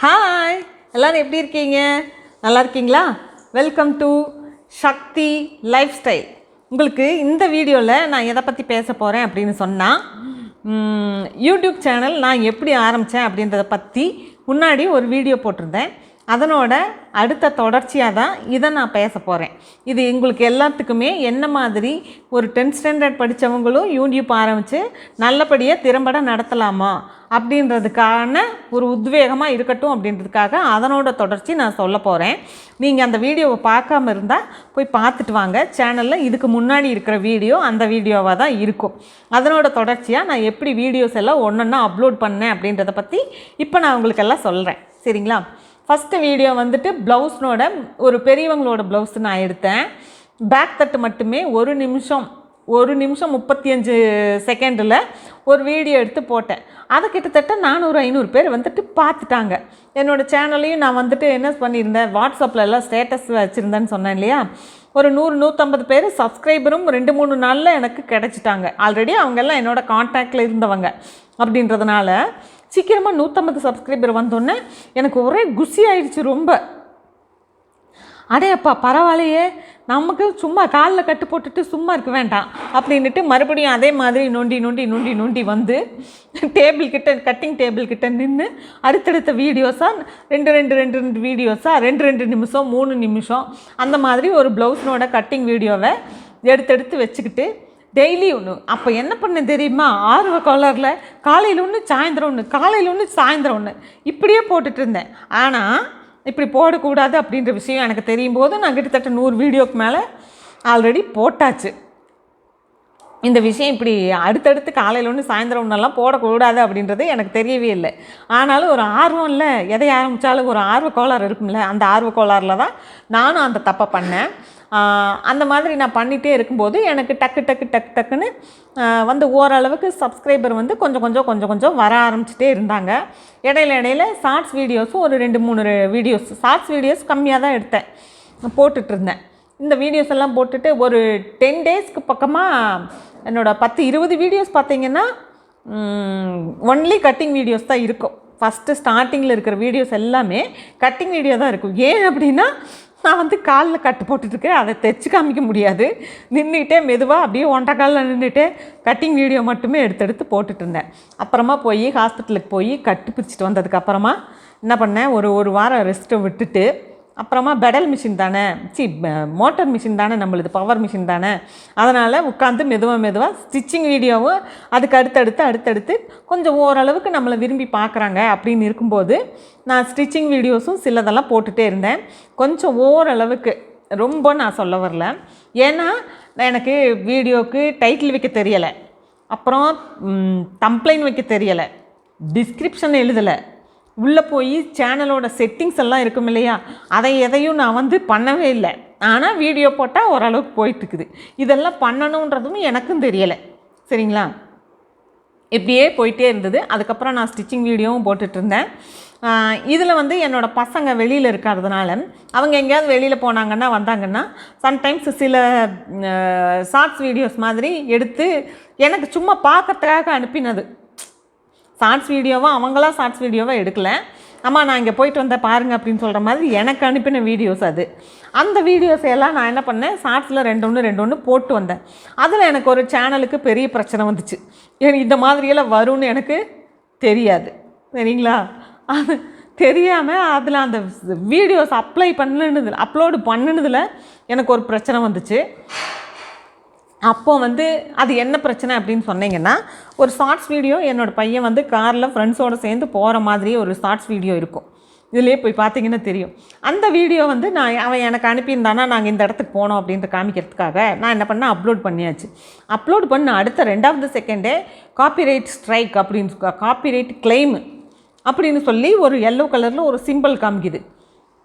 Hi எல்லோரும் எப்படி இருக்கீங்க? நல்லா இருக்கீங்களா? Welcome to Sakthi life style உங்களுக்கு இந்த வீடியோவில் நான் எதை பற்றி பேச போகிறேன் அப்படின்னு சொன்னால் யூடியூப் சேனல் நான் எப்படி ஆரம்பித்தேன் அப்படின்றத பற்றி முன்னாடி ஒரு வீடியோ போட்டிருந்தேன். அதனோட அடுத்த தொடர்ச்சியாக தான் இதை நான் பேச போகிறேன் இது எங்களுக்கு எல்லாத்துக்குமே என்ன மாதிரி ஒரு டென்த் ஸ்டாண்டர்ட் படித்தவங்களும் யூடியூப் ஆரம்பித்து நல்லபடியாக திறம்பட நடத்தலாமா? அப்படின்றதுக்கான ஒரு உத்வேகமாக இருக்கட்டும் அப்படின்றதுக்காக அதனோட தொடர்ச்சி நான் சொல்ல போகிறேன் நீங்கள் அந்த வீடியோவை பார்க்காம இருந்தால் போய் பார்த்துட்டு வாங்க. சேனலில் இதுக்கு முன்னாடி இருக்கிற வீடியோ அந்த வீடியோவாக தான் இருக்கும். அதனோட தொடர்ச்சியாக நான் எப்படி வீடியோஸ் எல்லாம் ஒன்றொன்னா அப்லோட் பண்ணேன் அப்படின்றத பற்றி இப்போ நான் உங்களுக்கெல்லாம் சொல்கிறேன் சரிங்களா? ஃபஸ்ட்டு வீடியோ வந்துட்டு ப்ளவுஸ்னோட ஒரு பெரியவங்களோட ப்ளவுஸ் நான் எடுத்தேன். பேக் தட்டு மட்டுமே ஒரு நிமிஷம் ஒரு நிமிஷம் முப்பத்தி அஞ்சு செகண்டில் ஒரு வீடியோ எடுத்து போட்டேன். அதை கிட்டத்தட்ட நானூறு ஐநூறு பேர் வந்துட்டு பார்த்துட்டாங்க. என்னோடய சேனல்லையும் நான் வந்துட்டு என்ன பண்ணியிருந்தேன் வாட்ஸ்அப்பில் எல்லாம் ஸ்டேட்டஸ் வச்சுருந்தேன்னு சொன்னேன் இல்லையா? ஒரு நூறு நூற்றம்பது பேர் சப்ஸ்கிரைபரும் ரெண்டு மூணு நாளில் எனக்கு கிடச்சிட்டாங்க. ஆல்ரெடி அவங்கெல்லாம் என்னோடய காண்டாக்டில் இருந்தவங்க அப்படின்றதுனால சீக்கிரமாக நூற்றம்பது சப்ஸ்கிரைபர் வந்தோடனே எனக்கு ஒரே குசி ஆயிடுச்சு ரொம்ப. அடே அப்பா பரவாயில்லையே. நமக்கு சும்மா காலில் கட்டு போட்டுட்டு சும்மா இருக்க வேண்டாம். அப்படின்ட்டு மறுபடியும் அதே மாதிரி நொண்டி நொண்டி நொண்டி நொண்டி வந்து டேபிள் கிட்ட கட்டிங் டேபிள் கிட்ட நின்று அடுத்தடுத்த வீடியோஸாக ரெண்டு ரெண்டு ரெண்டு ரெண்டு வீடியோஸாக ரெண்டு ரெண்டு நிமிஷம் மூணு நிமிஷம் அந்த மாதிரி ஒரு ப்ளவுஸ்னோட கட்டிங் வீடியோவை எடுத்தெடுத்து வச்சுக்கிட்டு டெய்லி ஒன்று அப்போ என்ன பண்ண தெரியுமா? ஆர்வ கலரில் காலையில் ஒன்று சாயந்தரம் ஒன்று காலையில் ஒன்று சாயந்தரம் ஒன்று இப்படியே போட்டுட்டு இருந்தேன். ஆனால் இப்படி போடக்கூடாது அப்படின்ற விஷயம் எனக்கு தெரியும் போது நான் கிட்டத்தட்ட நூறு வீடியோக்கு மேலே ஆல்ரெடி போட்டாச்சு. இந்த விஷயம் இப்படி அடுத்தடுத்து காலையில் ஒன்று சாயந்தரம் ஒன்றெல்லாம் போடக்கூடாது அப்படின்றது எனக்கு தெரியவே இல்லை. ஆனாலும் ஒரு ஆர்வம் இல்லை எதை ஆரம்பித்தாலும் ஒரு ஆர்வ கோளாறு இருக்கும்ல அந்த ஆர்வ கோளாறில் தான் நானும் அந்த தப்பை பண்ணேன். அந்த மாதிரி நான் பண்ணிகிட்டே இருக்கும்போது எனக்கு டக்கு டக்கு டக்கு டக்குன்னு வந்து ஓரளவுக்கு சப்ஸ்கிரைபர் வந்து கொஞ்சம் கொஞ்சம் கொஞ்சம் கொஞ்சம் வர ஆரம்பிச்சிட்டே இருந்தாங்க. இடையில இடையில ஷார்ட்ஸ் வீடியோஸும் ஒரு ரெண்டு மூணு வீடியோஸ் ஷார்ட்ஸ் வீடியோஸ் கம்மியாக தான் எடுத்தேன். போட்டுட்ருந்தேன் இந்த வீடியோஸ் எல்லாம் போட்டுட்டு ஒரு டென் டேஸ்க்கு பக்கமாக என்னோடய பத்து இருபது வீடியோஸ் பார்த்தீங்கன்னா ஒன்லி கட்டிங் வீடியோஸ் தான் இருக்கும். ஃபஸ்ட்டு ஸ்டார்டிங்கில் இருக்கிற வீடியோஸ் எல்லாமே கட்டிங் வீடியோ தான் இருக்கும். ஏன் அப்படின்னா நான் வந்து காலில் கட்டு போட்டுட்ருக்கேன். அதை தைச்சு காமிக்க முடியாது. நின்றுக்கிட்டே மெதுவாக அப்படியே ஒன்றரை காலில் நின்றுட்டே கட்டிங் வீடியோ மட்டுமே எடுத்து எடுத்து போட்டுட்டு இருந்தேன் அப்புறமா போய் ஹாஸ்பிட்டலுக்கு போய் கட்டு பிரிச்சுட்டு வந்ததுக்கப்புறமா என்ன பண்ணேன்? ஒரு ஒரு வாரம் ரெஸ்ட்டை விட்டுட்டு அப்புறமா பெடல் மிஷின் தானே? சி மோட்டர் மிஷின் தானே நம்மளுது பவர் மிஷின் தானே? அதனால் உட்காந்து மெதுவாக மெதுவாக ஸ்டிச்சிங் வீடியோவும் அதுக்கு அடுத்தடுத்து அடுத்தடுத்து கொஞ்சம் ஓரளவுக்கு நம்மளை விரும்பி பார்க்குறாங்க அப்படின்னு இருக்கும்போது நான் ஸ்டிச்சிங் வீடியோஸும் சிலதெல்லாம் போட்டுகிட்டே இருந்தேன். கொஞ்சம் ஓரளவுக்கு ரொம்ப நான் சொல்ல வரல. ஏன்னா எனக்கு வீடியோவுக்கு டைட்டில் வைக்க தெரியலை. அப்புறம் தம்ப்ளைன் வைக்க தெரியலை. டிஸ்கிரிப்ஷன் எழுதலை. உள்ளே போய் சேனலோட செட்டிங்ஸ் எல்லாம் இருக்கும் இல்லையா? அதை எதையும் நான் வந்து பண்ணவே இல்லை. ஆனால் வீடியோ போட்டால் ஓரளவுக்கு போயிட்டுருக்குது. இதெல்லாம் பண்ணணுன்றதும் எனக்கும் தெரியலை. சரிங்களா? இப்படியே போயிட்டே இருந்தது. அதுக்கப்புறம் நான் ஸ்டிச்சிங் வீடியோவும் போட்டுட்ருந்தேன் இதில் வந்து என்னோடய பசங்க வெளியில் இருக்கிறதுனால அவங்க எங்கேயாவது வெளியில் போனாங்கன்னா வந்தாங்கன்னா சம்டைம்ஸ் சில ஷார்ட்ஸ் வீடியோஸ் மாதிரி எடுத்து எனக்கு சும்மா பார்க்கறதுக்காக அனுப்பினது. ஷார்ட்ஸ் வீடியோவாக அவங்களா ஷார்ட்ஸ் வீடியோவாக எடுக்கல. அம்மா நான் இங்கே போயிட்டு வந்தேன் பாருங்க அப்படின்னு சொல்கிற மாதிரி எனக்கு அனுப்பின வீடியோஸ் அது. அந்த வீடியோஸ் எல்லாம் நான் என்ன பண்ணேன் ஷார்ட்ஸில் ரெண்டு ஒன்று ரெண்டு ஒன்று போட்டு வந்தேன். அதில் எனக்கு ஒரு சேனலுக்கு பெரிய பிரச்சனை வந்துச்சு. எனக்கு இந்த மாதிரியெல்லாம் வரும்னு எனக்கு தெரியாது. சரிங்களா? அது தெரியாமல் அதில் அந்த வீடியோஸ் அப்ளை பண்ணுனதில் அப்லோடு பண்ணினதில் எனக்கு ஒரு பிரச்சனை வந்துச்சு. அப்போது வந்து அது என்ன பிரச்சனை அப்படின்னு சொன்னீங்கன்னா ஒரு ஷார்ட்ஸ் வீடியோ என்னோடய பையன் வந்து காரில் ஃப்ரெண்ட்ஸோடு சேர்ந்து போகிற மாதிரியே ஒரு ஷார்ட்ஸ் வீடியோ இருக்கும். இதுலேயே போய் பார்த்தீங்கன்னா தெரியும். அந்த வீடியோ வந்து நான் அவன் எனக்கு அனுப்பியிருந்தானா நாங்கள் இந்த இடத்துக்கு போனோம் அப்படின்ட்டு காமிக்கிறதுக்காக நான் என்ன பண்ணேன் அப்லோட் பண்ணியாச்சு. அப்லோட் பண்ண அடுத்த ரெண்டாவது செகண்டே காப்பிரைட் ஸ்ட்ரைக் அப்படின்னு காப்பிரைட் கிளைம் அப்படின்னு சொல்லி ஒரு எல்லோ கலரில் ஒரு சிம்பிள் காமிக்குது.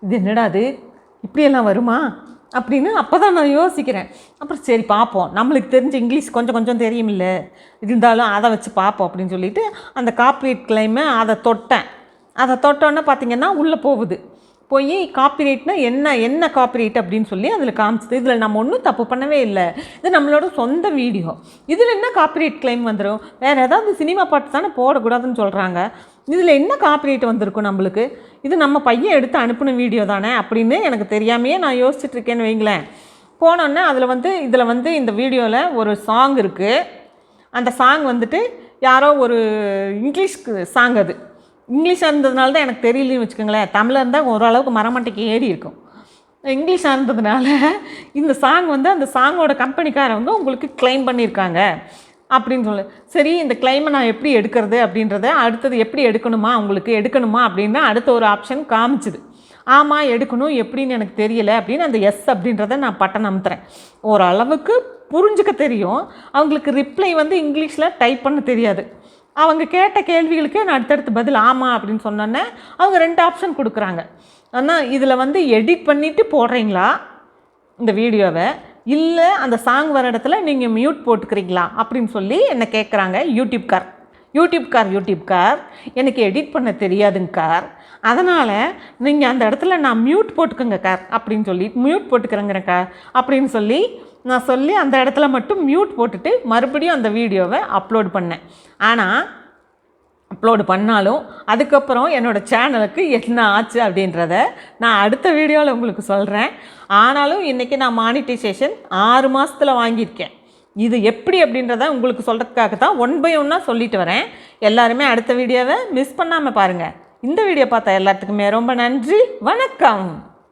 இது என்னடா அது? இப்படியெல்லாம் வருமா? அப்படின்னு அப்போ தான் நான் யோசிக்கிறேன். அப்புறம் சரி பார்ப்போம். நம்மளுக்கு தெரிஞ்ச இங்கிலீஷ் கொஞ்சம் கொஞ்சம் தெரியுமில்ல. இருந்தாலும் அதை வச்சு பார்ப்போம் அப்படின்னு சொல்லிட்டு அந்த காப்பீட் கிளைமை அதை தொட்டேன். அதை தொட்டோன்னே பார்த்தீங்கன்னா உள்ளே போகுது. போய் காப்பிரைட்னா என்ன என்ன காப்பிரைட் அப்படின்னு சொல்லி அதில் காமிச்சது. இதில் நம்ம ஒன்றும் தப்பு பண்ணவே இல்லை. இது நம்மளோட சொந்த வீடியோ. இதில் என்ன காப்பிரைட் கிளைம் வந்துடும் வேறு ஏதாவது சினிமா பாட்டு தானே போடக்கூடாதுன்னு சொல்கிறாங்க இதில் என்ன காப்பிரைட் வந்திருக்கும் நம்மளுக்கு? இது நம்ம பையன் எடுத்து அனுப்பின வீடியோ தானே அப்படின்னு எனக்கு தெரியாமையே நான் யோசிச்சுட்ருக்கேன்னு வைங்களேன். போனோன்னே அதில் வந்து இதில் வந்து இந்த வீடியோவில் ஒரு சாங் இருக்குது அந்த சாங் வந்துட்டு யாரோ ஒரு இங்கிலீஷ்க்கு சாங் அது. இங்கிலீஷாக இருந்ததுனால தான் எனக்கு தெரியலன்னு வச்சுக்கோங்களேன். தமிழாக இருந்தால் ஓரளவுக்கு மரமட்டைக்கு ஏறி இருக்கும். இங்கிலீஷாக இருந்ததுனால இந்த சாங் வந்து அந்த சாங்கோட கம்பெனிக்காரவங்க உங்களுக்கு க்ளைம் பண்ணியிருக்காங்க அப்படின்னு சொல்லு. சரி இந்த கிளைமை நான் எப்படி எடுக்கிறது அப்படின்றத அடுத்தது எப்படி எடுக்கணுமா? உங்களுக்கு எடுக்கணுமா அப்படின்னு அடுத்த ஒரு ஆப்ஷன் காமிச்சுது. ஆமாம் எடுக்கணும் எப்படின்னு எனக்கு தெரியல அப்படின்னு அந்த எஸ் அப்படின்றத நான் பட்டன் அமுத்துறேன். ஓரளவுக்கு புரிஞ்சுக்க தெரியும். அவங்களுக்கு ரிப்ளை வந்து இங்கிலீஷில் டைப் பண்ண தெரியாது. அவங்க கேட்ட கேள்விகளுக்கே நான் அடுத்தடுத்து பதில் ஆமாம் அப்படின்னு சொன்னோன்னே அவங்க ரெண்டு ஆப்ஷன் கொடுக்குறாங்க. ஆனால் இதில் வந்து எடிட் பண்ணிவிட்டு போடுறீங்களா? இந்த வீடியோவை. இல்லை அந்த சாங் வர இடத்துல நீங்கள் மியூட் போட்டுக்கிறீங்களா? அப்படின்னு சொல்லி என்னை கேட்குறாங்க யூடியூப் கார். யூடியூப் கார் யூடியூப் கார். எனக்கு எடிட் பண்ண தெரியாதுங்க கார். அதனால் நீங்கள் அந்த இடத்துல நான் மியூட் போட்டுக்கோங்க கார் அப்படின்னு சொல்லி மியூட் போட்டுக்கிறேங்கிற கார் அப்படின்னு சொல்லி நான் சொல்லி அந்த இடத்துல மட்டும் மியூட் போட்டுட்டு மறுபடியும் அந்த வீடியோவை அப்லோட் பண்ணேன். ஆனால் அப்லோடு பண்ணாலும் அதுக்கப்புறம் என்னோடய சேனலுக்கு என்ன ஆச்சு அப்படின்றத நான் அடுத்த வீடியோவில் உங்களுக்கு சொல்கிறேன் ஆனாலும் இன்றைக்கி நான் மானிட்டைசேஷன் ஆறு மாதத்தில் வாங்கியிருக்கேன். இது எப்படி அப்படின்றத உங்களுக்கு சொல்கிறதுக்காக தான் ஒன் பை ஒன்னாக சொல்லிட்டு வரேன். எல்லாருமே அடுத்த வீடியோவை மிஸ் பண்ணாமல் பாருங்கள் இந்த வீடியோ பார்த்தா எல்லாத்துக்குமே ரொம்ப நன்றி. வணக்கம்.